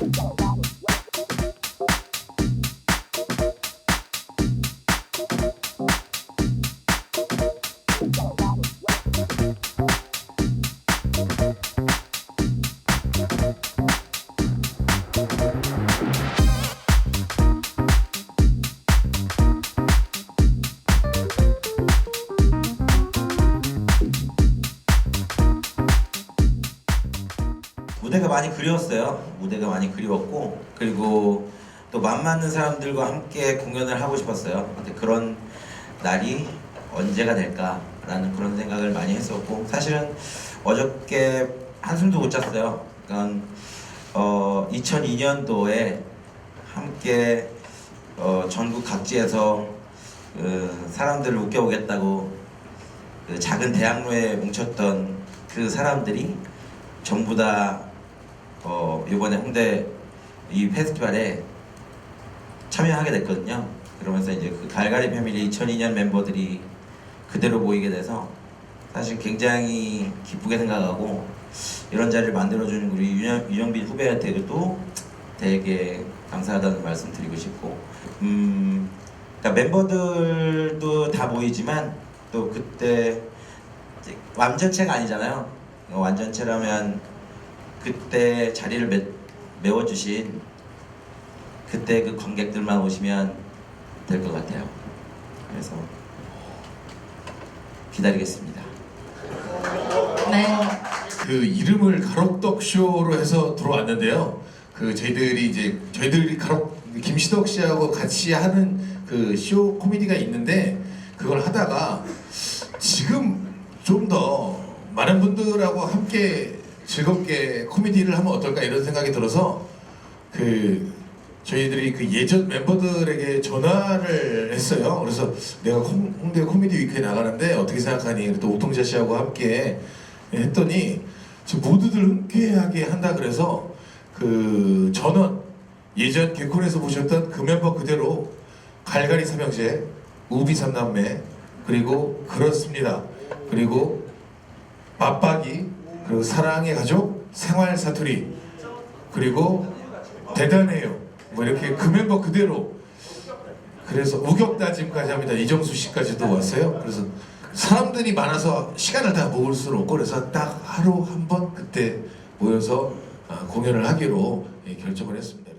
Bye. 많이 그리웠어요. 무대가 많이 그리웠고 그리고 또맘 맞는 사람들과 함께 공연을 하고 싶었어요. 근데 그런 날이 언제가 될까라는 그런 생각을 많이 했었고 사실은 어저께 한숨도 못 잤어요. 그러니까 어, 2002년도에 함께 어, 전국 각지에서 그 사람들을 웃겨보겠다고 그 작은 대학로에 뭉쳤던 그 사람들이 전부 다 어, 이번에 홍대 이 페스티벌에 참여하게 됐거든요. 그러면서 이제 그 갈갈이 패밀리 2002년 멤버들이 그대로 모이게 돼서 사실 굉장히 기쁘게 생각하고 이런 자리를 만들어주는 우리 윤영, 윤영빈 후배한테도 되게 감사하다는 말씀 드리고 싶고 음, 그러니까 멤버들도 다 모이지만 또 그때 완전체가 아니잖아요. 어, 완전체라면 그때 자리를 메, 메워주신 그때 그 관객들만 오시면 될 것 같아요. 그래서 기다리겠습니다. 네. 그 이름을 가록덕 쇼로 해서 들어왔는데요. 그 저희들이 이제 저희들이 가록 김시덕 씨하고 같이 하는 그 쇼 코미디가 있는데 그걸 하다가 지금 좀 더 많은 분들하고 함께 즐겁게 코미디를 하면 어떨까 이런 생각이 들어서 그 저희들이 그 예전 멤버들에게 전화를 했어요. 그래서 내가 홍- 홍대 코미디 위크에 나가는데 어떻게 생각하니? 또 오통자 씨하고 함께 했더니 모두들 흔쾌하게 한다 그래서 그 전원 예전 개콘에서 보셨던 그 멤버 그대로 갈갈이 삼형제, 우비 삼남매 그리고 그렇습니다. 그리고 맞박이 그리고 사랑의 가족, 생활 사투리 그리고 대단해요. 뭐 이렇게 그 멤버 그대로 그래서 우격다짐까지 합니다. 이정수 씨까지도 왔어요. 그래서 사람들이 많아서 시간을 다 모을 수는 없고 그래서 딱 하루 한 번 그때 모여서 아, 공연을 하기로 예, 결정을 했습니다.